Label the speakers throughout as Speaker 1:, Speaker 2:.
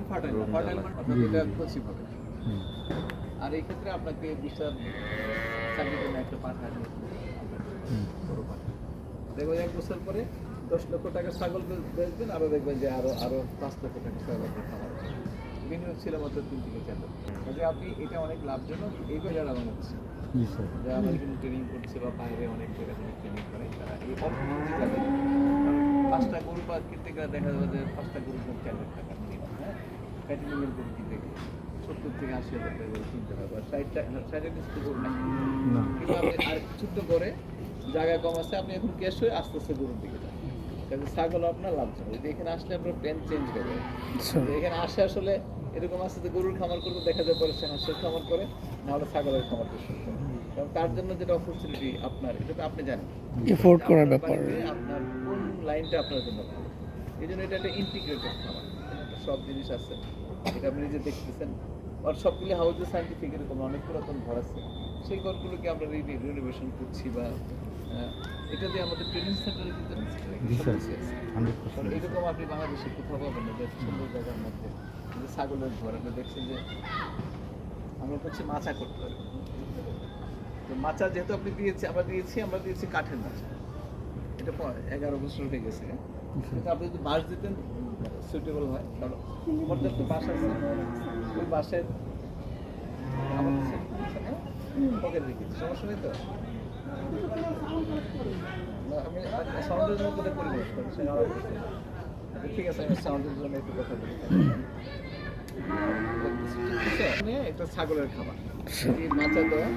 Speaker 1: কি fertile
Speaker 2: Rome
Speaker 1: fertile মানে অর্থাৎ এটা
Speaker 3: জি।
Speaker 1: হবে। আর এই ক্ষেত্রে আপনাকে বুস্টার চাকরির জন্য একটা পাঠা নিয়ে
Speaker 3: হুম।
Speaker 1: বড় পাঠা। দেখবেন এক বছর পরে দশ লক্ষ টাকা ছাগল বেচবেন আরও দেখবেন যে আরও আরও পাঁচ লক্ষ টাকা ছাগল খামার বিনিয়োগ ছিল মাত্র তিন থেকে চার লক্ষ। কাজে আপনি এটা অনেক লাভজনক এই বাজার আমার হচ্ছে।
Speaker 3: জি স্যার।
Speaker 1: যারা ট্রেনিং করছে বা বাইরে অনেক জায়গা থেকে ট্রেনিং করে তারা এই যাবে পাঁচটা গরু পা কিনতে গেলে দেখা যাবে যে পাঁচটা গরু দাম চার লাখ টাকা minimum, হ্যাঁ কিনতে সত্তর থেকে আশি হাজার টাকা গরু কিনতে হবে। আর ষাটটা ষাটের নিচে তো
Speaker 3: না।
Speaker 1: কিন্তু আপনি আর ছোট্ট করে জায়গা কম আছে আপনি এখন ক্যাশ হয়ে আস্তে আস্তে গরুর দিকে যান। কাজে ছাগল আপনার লাভজনক। এখানে আসলে আপনার প্ল্যান চেঞ্জ হবে এখানে আসে আসলে এরকম আছে যে গরুর খামার করবে দেখা যায় পরে সে হাঁসের খামার করে নাহলে ছাগলের খামারটা শুরু কারণ তার জন্য যেটা অপরচুনিটি আপনার এটা তো আপনি জানেন।
Speaker 4: এফোর্ড করার
Speaker 1: আপনার
Speaker 4: ব্যাপার।
Speaker 1: আপনার কোন লাইনটা আপনার জন্য ভালো? এই জন্য এটা একটা ইন্টিগ্রেটেড খাবার। সব জিনিস আছে। এটা আপনি নিজে দেখতেছেন। আর সবগুলি হাউসে সাইন্টিফিক এরকম অনেক পুরাতন ঘর আছে। সেই ঘরগুলোকে আমরা রিনোভেশন করছি বা এটা দিয়ে আমাদের ট্রেনিং কারণ
Speaker 3: পার্সেন্ট
Speaker 1: এরকম আপনি বাংলাদেশে কোথাও পাবেন না। যে সুন্দর জায়গার মধ্যে। ছাগলের ঘর আপনি দেখছেন যে আমরা হচ্ছে মাচা করতে পারি। তো মাচা যেহেতু আপনি দিয়েছি আমরা দিয়েছি আমরা দিয়েছি কাঠের মাচা। এটা এগারো বছর হয়ে গেছে। আপনি যদি বাঁশ দিতেন সুইটেবল হয়। কারণ পর্যাপ্ত বাঁশ আছে। ওই করেছে পকেট রেখেছি সমস্যা নেই তো? আমি সাউন্ডের জন্য পরিবেশ করি? বুঝতে হবে। আচ্ছা, ঠিক আছে আমি সাউন্ডের জন্য একটু কথা বলি। এখানে একটা ছাগলের খাবার মাচা দেওয়া।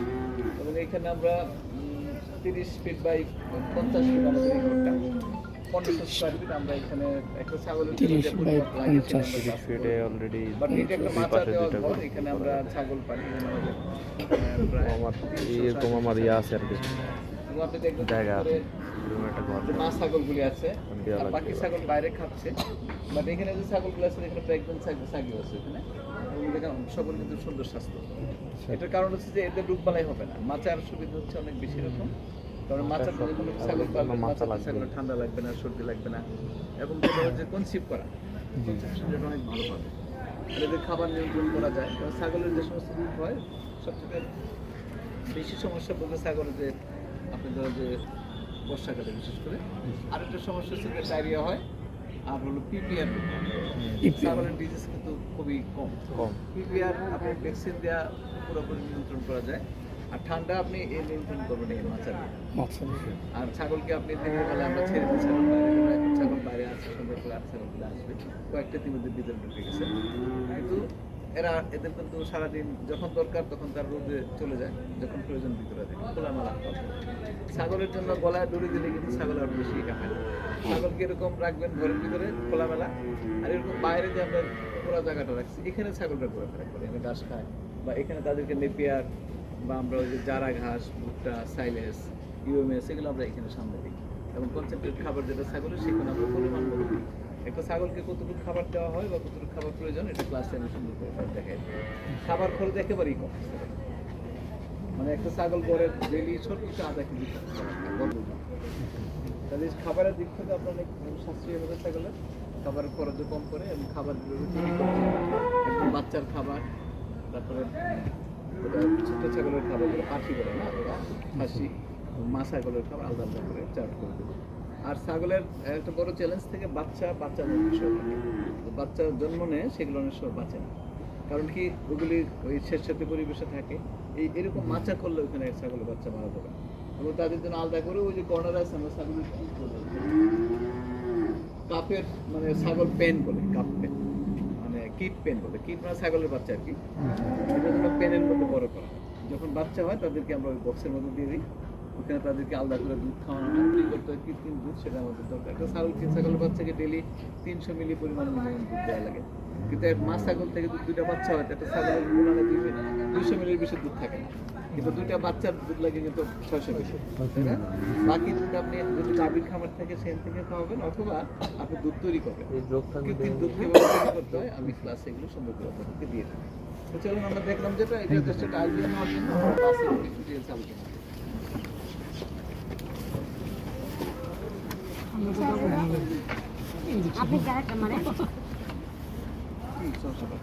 Speaker 1: এবং এখানে আমরা তিরিশ ফিট বাই পঞ্চাশ ফিট আমাদের এখানে একটা ছাগলের জন্য
Speaker 4: 30
Speaker 1: যে
Speaker 4: by
Speaker 1: পরিমাপ লাগে সেটা
Speaker 4: 50
Speaker 1: আমরা
Speaker 2: ফিটে। অলরেডি
Speaker 1: এখানে ছাগল
Speaker 2: আমার এরকম আমার ইয়ে আছে আর কি।
Speaker 1: এবং আপনি
Speaker 2: জায়গা আছে
Speaker 1: মা ছাগলগুলি আর বাকি ছাগল বাইরে খাচ্ছে। বাট এখানে যে ছাগলগুলো আছে এখানে ছাগল ছাগল আছে এখানে। সকল কিন্তু সুন্দর স্বাস্থ্য। এটার কারণ হচ্ছে যে এদের রোগ বালাই হবে না। মাচার সুবিধা হচ্ছে অনেক বেশি রকম কারণ কোনো ছাগল
Speaker 2: লাগবে।
Speaker 1: ছাগলের ঠান্ডা লাগবে না সর্দি লাগবে না। এবং যেটা হচ্ছে কনসিভ করা। অনেক ভালো পাবে। আর এদের খাবার নিয়ন্ত্রণ করা যায়। কারণ ছাগলের যে সমস্ত রোগ হয় সবচেয়ে বেশি সমস্যা বলতে ছাগলের যে আপনি ধরো যে বর্ষাকালে বিশেষ করে। আরেকটা সমস্যা হচ্ছে ডায়রিয়া হয় আর হলো পিপিআর ছাগলের ডিজিজ কিন্তু খুবই কম।
Speaker 2: কম।
Speaker 1: পিপিআর আপনি ভ্যাকসিন দেওয়া পুরোপুরি নিয়ন্ত্রণ করা যায়। আর ঠান্ডা আপনি এই নিয়ন্ত্রণ করবেন এই মাছা দিয়ে
Speaker 4: আচ্ছা
Speaker 1: আর ছাগলকে আপনি দিনের বেলা আমরা ছেড়ে দিই ছাগল বাইরে সন্ধ্যাবেলা ছাগলগুলো আসবে। কয়েকটা ইতিমধ্যে ভিতরে ঢুকে গেছে। কিন্তু এরা এদের কিন্তু সারাদিন যখন দরকার তখন তার রোদে চলে যায় যখন প্রয়োজন ভিতরে থাকে খোলামেলা। ছাগলের জন্য গলায় দড়ি দিলে কিন্তু ছাগল আর বেশি কাঁপে না। ছাগলকে এরকম রাখবেন ঘরের ভিতরে খোলামেলা। আর এরকম বাইরে যে আমরা খোলা জায়গাটা রাখছি এখানে ছাগলটা ঘোরাফেরা করে। এখানে ঘাস খায় বা এখানে তাদেরকে নেপিয়ার বা আমরা ওই যে জারা ঘাস, ভুট্টা, সাইলেস, ইউএমএস, এগুলো আমরা এখানে সামনে দিই এবং কনসেন্ট্রেট খাবার যেটা ছাগলের, সেখানে আমরা পরিমাণ মতো দিই। একটা ছাগলকে কতটুকু খাবার দেওয়া হয় বা কতটুকু খাবার প্রয়োজন, এটা ক্লাস আমি সুন্দর করে দেখাই খাবার খরচ একেবারেই কম। মানে একটা ছাগল গড়ে ডেলি কিছু আধা কেজি তাহলে খাবারের দিক থেকে আপনার অনেক সাশ্রয়ী হবে ছাগলের খাবারের খরচও কম করে এবং একদম বাচ্চার খাবার, তারপরে ছোট ছাগলের খাবার যেটা পাখি বলে না খাসি মা ছাগলের খাবার আলাদা আলাদা করে চার্ট করে দেবো। আর ছাগলের একটা বড় চ্যালেঞ্জ থেকে বাচ্চা বাচ্চা বিষয় বাচ্চা জন্ম নেয়, সেগুলো অনেক সময় বাঁচে না। কারণ কি, ওগুলি ওই স্বেচ্ছাতে পরিবেশে থাকে। এই এরকম মাচা করলে ওখানে ছাগলের বাচ্চা মারা যাবে। এবং তাদের জন্য আলাদা করে ওই যে কর্নার আছে, আমরা ছাগলের কাপের মানে ছাগল পেন বলে, কাপ পেন কিট পেন বলে, কিট মানে ছাগলের বাচ্চা আর কি। এটা জন্য পেনের মধ্যে বড় করা যখন বাচ্চা হয়, তাদেরকে আমরা ওই বক্সের মধ্যে দিয়ে দিই। ওখানে তাদেরকে আলাদা করে দুধ খাওয়ানো কি করতে হয়, কৃত্রিম দুধ সেটা আমাদের দরকার। একটা ছাগল ছাগলের বাচ্চাকে ডেলি তিনশো মিলি পরিমাণ দুধ দেওয়া লাগে। কিন্তু এক মা ছাগল থেকে যদি দুইটা বাচ্চা হয় একটা ছাগলের গুণানে দুই দুইশো মিলির বেশি দুধ থাকে না। কিন্তু দুইটা বাচ্চার দুধ লাগে কিন্তু ছয়শো বেশি তাই না? বাকি দুধ আপনি যদি গাভীর খামার থেকে সেখান থেকে খাওয়াবেন অথবা আপনি দুধ তৈরি করবেন। কৃত্রিম দুধ কীভাবে তৈরি করতে হয় আমি ক্লাসে এগুলো সুন্দর করে আপনাদেরকে দিয়ে দেবো। তো চলুন আমরা দেখলাম যেটা এটা জাস্ট একটা আইডিয়া নেওয়ার জন্য আমরা ক্লাসে কিছু ডিটেলস আলোচনা করি।
Speaker 5: আপনি ক্যারেক্টার মানে
Speaker 1: সমস্যাটা